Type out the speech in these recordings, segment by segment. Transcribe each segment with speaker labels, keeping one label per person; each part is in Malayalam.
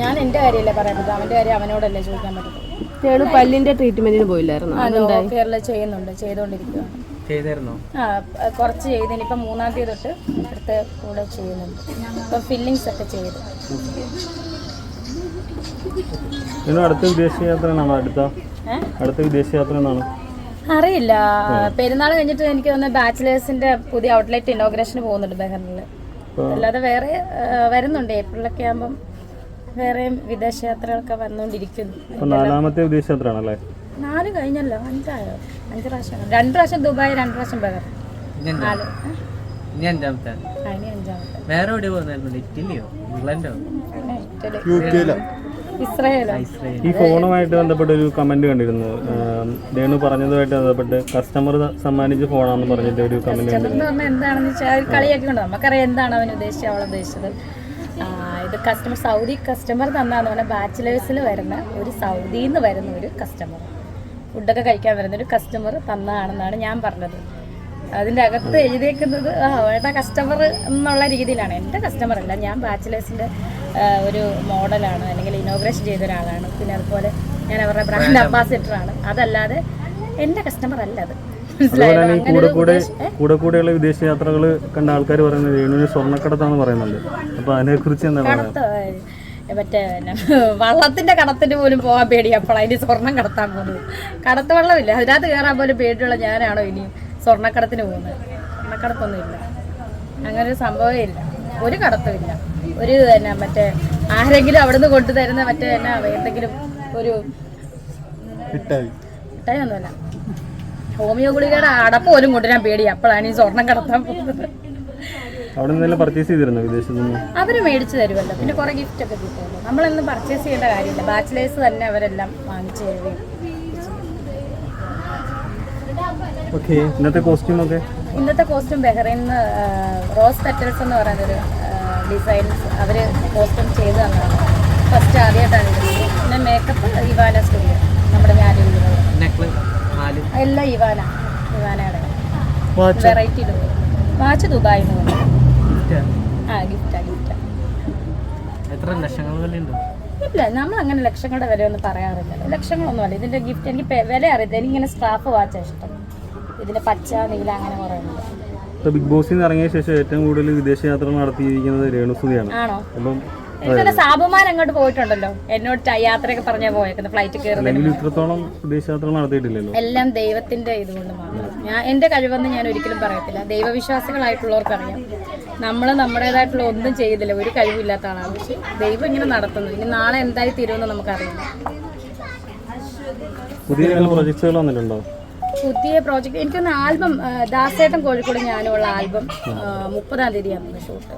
Speaker 1: ഞാൻ എന്റെ കാര്യമല്ലേ പറയാൻ പറ്റും അവന്റെ കാര്യം അവനോടല്ലേ ചോദിക്കാൻ
Speaker 2: പറ്റും പല്ലിന്റെ ട്രീറ്റ്മെന്റിന് പോയില്ലായിരുന്നു?
Speaker 1: ആ കേരള ചെയ്യുന്നുണ്ട് ചെയ്തുകൊണ്ടിരിക്കുകയാണ്
Speaker 3: ചെയ്തായിരുന്നോ?
Speaker 1: ആ കുറച്ച് ചെയ്ത് ഇനിയിപ്പം മൂന്നാം തീയതി തൊട്ട് അടുത്ത കൂടെ ചെയ്യുന്നുണ്ട്. ഇപ്പം ഫില്ലിങ്സ് ഒക്കെ ചെയ്തു.
Speaker 4: ഇനി അടുത്ത വിദേശയാത്രയാണോ അടുത്ത? അടുത്ത വിദേശയാത്ര എന്നാണ്
Speaker 1: അറിയില്ല പെരുന്നാൾ കഴിഞ്ഞിട്ട് എനിക്ക് തോന്നുന്നു ബാച്ചിലേഴ്സിന്റെ പുതിയ ഔട്ട്ലെറ്റ് ഇനോഗ്രേഷന് പോകുന്നുണ്ട് ബഹറിനിൽ അല്ലാതെ വേറെ വരുന്നുണ്ട്. ഏപ്രിലൊക്കെ ആകുമ്പം വേറെയും വിദേശയാത്രകളൊക്കെ വന്നുകൊണ്ടിരിക്കുന്നു
Speaker 4: നാലാമത്തെ വിദേശയാത്ര ആണല്ലേ
Speaker 1: നാല് കഴിഞ്ഞല്ലോ. അഞ്ചായോ? അഞ്ച് പ്രാവശ്യം. രണ്ട് പ്രാവശ്യം ദുബായ് രണ്ട് പ്രാവശ്യം ബഹർ. നാല്. ഏ?
Speaker 3: ഇനി അഞ്ചാമത്തെ.
Speaker 1: അതിന് അഞ്ചാമത്തെ.
Speaker 3: വേറെ എവിടെ പോകുന്നായിരുന്നു? ഇറ്റലിയോ? ഇംഗ്ലണ്ടോ?
Speaker 1: പിന്നെ ഇറ്റലി. ഇസ്രായേലോ?
Speaker 3: ഇസ്രയേൽ
Speaker 4: ഈ ഫോണുമായിട്ട് ബന്ധപ്പെട്ട് ഒരു കമന്റ് കണ്ടിരുന്നു. രേണു പറഞ്ഞതുമായിട്ട് ബന്ധപ്പെട്ട് കസ്റ്റമർ സമ്മാനിച്ച ഫോണാന്ന് പറഞ്ഞിട്ട് ഒരു കമന്റ് കണ്ടിരുന്നു.
Speaker 1: എന്താണെന്ന് വെച്ചാൽ കളിയാക്കി കൊണ്ട് നമുക്കറിയാം എന്താണ് അവൻ ഉദ്ദേശിച്ചത് അവൾ ഉദ്ദേശിച്ചത്. ഇത് കസ്റ്റമർ സൗദി കസ്റ്റമർ തന്നാന്ന് പറഞ്ഞാൽ ബാച്ചിലേഴ്സിൽ വരുന്ന ഒരു സൗദിയിൽ നിന്ന് വരുന്ന ഒരു കസ്റ്റമർ ഫുഡൊക്കെ കഴിക്കാൻ വരുന്ന ഒരു കസ്റ്റമർ തന്നതാണെന്നാണ് ഞാൻ പറഞ്ഞത്. അതിന്റെ അകത്ത് എഴുതിയേക്കുന്നത് ആ അവരുടെ കസ്റ്റമർ എന്നുള്ള രീതിയിലാണ്. എന്റെ കസ്റ്റമർ അല്ല ഞാൻ ബാച്ചിലേഴ്സിന്റെ ഒരു മോഡലാണ് അല്ലെങ്കിൽ ഇനോഗ്രേഷൻ ചെയ്ത ഒരാളാണ്. പിന്നെ അതുപോലെ ഞാൻ അവരുടെ ബ്രാൻഡ് അംബാസിഡറാണ് അതല്ലാതെ എന്റെ കസ്റ്റമർ അല്ല അത്.
Speaker 4: അതുപോലെ തന്നെ ഈ കൂടെ കൂടെ കൂടെ കൂടെയുള്ള വിദേശ യാത്രകൾ കണ്ട ആൾക്കാർ പറയുന്നത് രേണുവിന് സ്വർണക്കടത്താന്ന് പറയുന്നുണ്ട്. അപ്പൊ അതിനെ കുറിച്ച് എന്താ പറയുക
Speaker 1: മറ്റേ പിന്നെ വള്ളത്തിന്റെ കടത്തിന് പോലും പോകാൻ പേടി. അപ്പോൾ അതിന് സ്വർണം കടത്താൻ പോകുന്നത്. കടത്ത് വെള്ളമില്ല? അതിനകത്ത് കയറാൻ പോലും പേടിയുള്ള ഞാനാണോ ഇനി സ്വർണക്കടത്തിന് പോകുന്നത്? സ്വർണക്കടത്തൊന്നും ഇല്ല. അങ്ങനെ ഒരു സംഭവമേ ഇല്ല. ഒരു കടത്തും ഇല്ല. ഒരു എന്നാ മറ്റേ ആരെങ്കിലും അവിടുന്ന് കൊണ്ടുതരുന്ന മറ്റേ എന്നാ എന്തെങ്കിലും ഒരു മിഠായി ഒന്നുമല്ല. ഹോമിയോ ഗുളികയുടെ അടപ്പ് പോലും കൊണ്ടുവരാൻ പേടി അപ്പോഴാണ് ഈ സ്വർണം കടത്താൻ പോകുന്നത്.
Speaker 4: അവിടെ നിന്നെല്ലാം പർച്ചേസ് ചെയ്തിരുന്നു വിദേശത്തു നിന്ന്?
Speaker 1: അവർ മേടിച്ചു തരുമല്ലോ. പിന്നെ കുറെ ഗിഫ്റ്റ് ഒക്കെ കിട്ടുമല്ലോ. നമ്മളൊന്നും പർച്ചേസ് ചെയ്യേണ്ട കാര്യമില്ല. ബാച്ചിലേഴ്സ് തന്നെ അവരെല്ലാം വാങ്ങിച്ചു തരുകയും
Speaker 4: ഓക്കെ ഇന്നത്തെ കോസ്റ്റ്യൂം ഒക്കെ?
Speaker 1: ഇന്നത്തെ കോസ്റ്റ്യൂം ബഹ്റൈനിൽ റോസ് പെറ്റൽസ് എന്ന് പറയുന്നൊരു ഡിസൈൻസ് അവർ കോസ്റ്റ്യൂം ചെയ്ത് തന്നതാണ്. ഫസ്റ്റ് ആദ്യമായിട്ടാണ് ഇടുന്നത്. പിന്നെ മേക്കപ്പ് ഇവാന സ്റ്റുഡിയോ നമ്മുടെ ഞാനിടുന്നത് എല്ലാം ഇവാന. ഇവാനയുടെ.
Speaker 4: വാച്ച്.
Speaker 1: Variety watch.
Speaker 3: ഗിഫ്റ്റാ?
Speaker 1: ആ? ഗിഫ്റ്റാ ഗിഫ്റ്റാ
Speaker 3: എത്ര ലക്ഷങ്ങൾ വിലയുണ്ടോ?
Speaker 1: ഇല്ല നമ്മൾ അങ്ങനെ ലക്ഷങ്ങളുടെ വില ഒന്നും പറയാറില്ല ലക്ഷങ്ങളൊന്നുമല്ല ഇതിന്റെ ഗിഫ്റ്റ് എനിക്ക് വില അറിയില്ല എനിക്കിങ്ങനെ സ്ട്രാഫ് വാച്ചാണ് ഇഷ്ടം. ഇതിന്റെ പച്ച നീല അങ്ങനെ ഉണ്ട്.
Speaker 4: ബിഗ് ബോസിൽ നിന്ന് ഇറങ്ങിയ ശേഷം ഏറ്റവും കൂടുതൽ വിദേശ യാത്ര നടത്തിയിരിക്കുന്നത് രേണുസുതിയാണ് അപ്പം
Speaker 1: എനിക്കല്ല സാബുമാൻ അങ്ങോട്ട് പോയിട്ടുണ്ടല്ലോ. എന്നോട് യാത്രയൊക്കെ പറഞ്ഞാ പോയേക്കുന്നത് ഫ്ലൈറ്റ്
Speaker 4: നടത്തിയിട്ടില്ലല്ലോ?
Speaker 1: എല്ലാം ദൈവത്തിന്റെ ഇതുകൊണ്ട് മാത്രം. ഞാൻ എന്റെ കഴിവെന്ന് ഞാൻ ഒരിക്കലും പറയത്തില്ല. ദൈവവിശ്വാസികളായിട്ടുള്ളവർക്കറിയാം. നമ്മൾ നമ്മുടേതായിട്ടുള്ള ഒന്നും ചെയ്തില്ല. ഒരു കഴിവില്ലാത്ത ആളാണ്. പക്ഷെ ദൈവം ഇങ്ങനെ നടത്തുന്നു. ഇനി നാളെ എന്തായി തീരുമെന്ന് നമുക്കറിയില്ല.
Speaker 4: പുതിയ പ്രൊജക്ട്സുകൾ വന്നിട്ടുണ്ടോ?
Speaker 1: പുതിയ പ്രോജക്റ്റ് എനിക്കൊന്ന് ആൽബം ദാസേട്ടൻ കോഴിക്കോട് ഞാനുള്ള ആൽബം മുപ്പതാം തീയതിയാണ് ഷൂട്ട്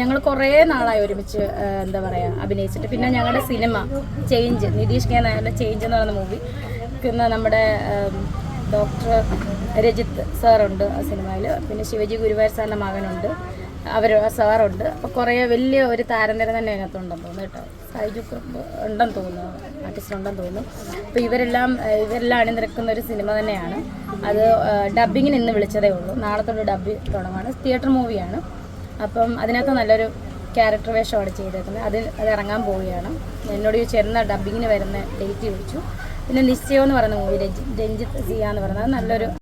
Speaker 1: ഞങ്ങൾ കുറേ നാളായി ഒരുമിച്ച് എന്താ പറയുക അഭിനയിച്ചിട്ട്. പിന്നെ ഞങ്ങളുടെ സിനിമ ചേഞ്ച് നിതീഷ് കെ നായരുടെ ചേഞ്ച് എന്ന് പറയുന്ന മൂവി നമ്മുടെ ഡോക്ടർ രജിത്ത് സാറുണ്ട് ആ സിനിമയിൽ പിന്നെ ശിവജി ഗുരുവായൂർ സാറിന്റെ മകനുണ്ട്. അവർ സാറുണ്ട്. അപ്പോൾ കുറേ വലിയ ഒരു താരനിര തന്നെ അതിനകത്തുണ്ടെന്ന് തോന്നുന്നു കേട്ടോ. സൈജു ഉണ്ടെന്ന് തോന്നുന്നു. ആർട്ടിസ്റ്റ് ഉണ്ടെന്ന് തോന്നുന്നു. അപ്പോൾ ഇവരെല്ലാം ഇവരെല്ലാം അണിനിരക്കുന്ന ഒരു സിനിമ തന്നെയാണ്. അത് ഡബിങ്ങിന് ഇന്ന് വിളിച്ചതേ ഉള്ളൂ. നാളെ തൊട്ട് ഡബ് തുടങ്ങുകയാണ് തിയേറ്റർ മൂവിയാണ്. അപ്പം അതിനകത്ത് നല്ലൊരു ക്യാരക്ടർ വേഷമാണ് ചെയ്തേക്കുന്നത്. അത് അത് ഇറങ്ങാൻ പോവുകയാണ്. എന്നോട് ചേർന്ന ഡബിങ്ങിന് വരുന്ന ഡേറ്റ് ചോദിച്ചു. പിന്നെ നിശ്ചയം എന്ന് പറയുന്ന മൂവി രഞ്ജിത്ത് സിയ എന്ന് പറയുന്നത് നല്ലൊരു